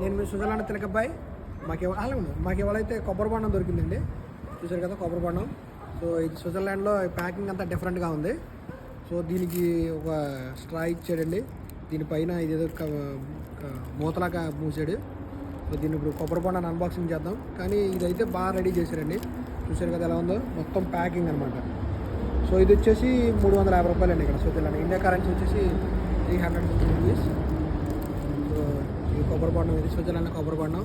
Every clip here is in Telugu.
నేను మీ సుజలాండ తిలకబ్బాయి. మాకు ఎవ- ఉంది. మాకు ఎవరైతే కొబ్బరి బొండం దొరికిందండి. చూసారు కదా కొబ్బరి బొండం. సో ఇది స్విట్జర్లాండ్లో ప్యాకింగ్ అంతా డిఫరెంట్గా ఉంది. సో దీనికి ఒక స్ట్రా ఇచ్చాడండి. దీనిపైన ఇదేదో ఏదో మూతలాగా మూసాడు. సో దీన్ని ఇప్పుడు కొబ్బరి బొండాన్ని అన్బాక్సింగ్ చేద్దాం. కానీ ఇదైతే బాగా రెడీ చేశారండి. చూసారు కదా ఎలా ఉందో? మొత్తం ప్యాకింగ్ అనమాట సో ఇది వచ్చేసి మూడు వందల యాభై రూపాయలు అండి ఇక్కడ స్విట్జర్లాండ్. ఇండియా కరెన్సీ వచ్చేసి త్రీ హండ్రెడ్ ఫిఫ్టీ రూపీస్. కొబ్బరి బొండం ఇది స్విట్జర్లాండ్ కొబ్బరి బొండం.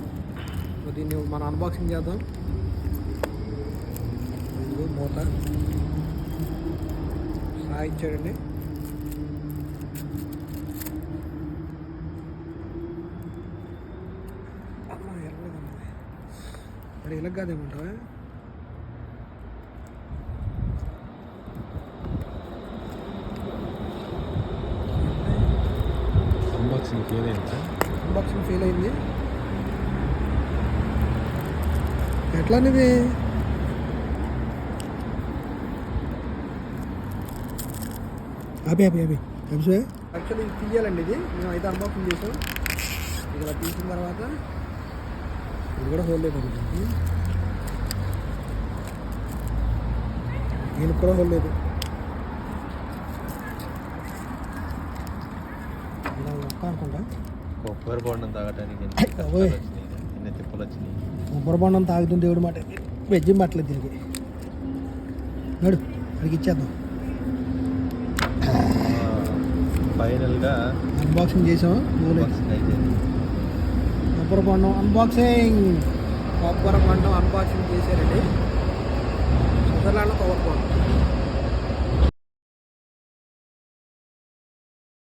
దీన్ని మనం అన్బాక్సింగ్ చేద్దాం. ఇదిగో మూత. సాయి ఇచ్చాడండి. అమ్మా, ఎర్రగా ఉంది. మరి ఇలా కాదేమంటావా? అన్బాక్సింగ్ ఫెయిల్ అన్బాక్సింగ్ ఫెయిల్ అయింది. ఎట్లా అనేది అభి అభి అభి అభిషే యాక్చువల్లీ ఇది తీయాలండి ఇది. మేము అయితే అన్బాక్సింగ్ చేసాం. ఇది తీసిన తర్వాత ఇది కూడా హోల్ లేదు దీనికి. దీనికి కూడా హోల్ లేదు ఇలా అనుకుంటా. కొబ్బరి బొండం తాగటానికి ఎన్ని తిప్పలు వచ్చినాయి. కొబ్బరి బొండం తాగుతుంది దేవుడు మాట వెజ్జి మట్టలేదు దీనికి. నడు అడిగి ఇచ్చేద్దాం. ఫైనల్గా అన్బాక్సింగ్ చేసాం కొబ్బరి బొండం అన్బాక్సింగ్ కొబ్బరి బొండం అన్బాక్సింగ్ చేశారండి. స్విట్జర్లాండ్ కొబ్బరి బొండం.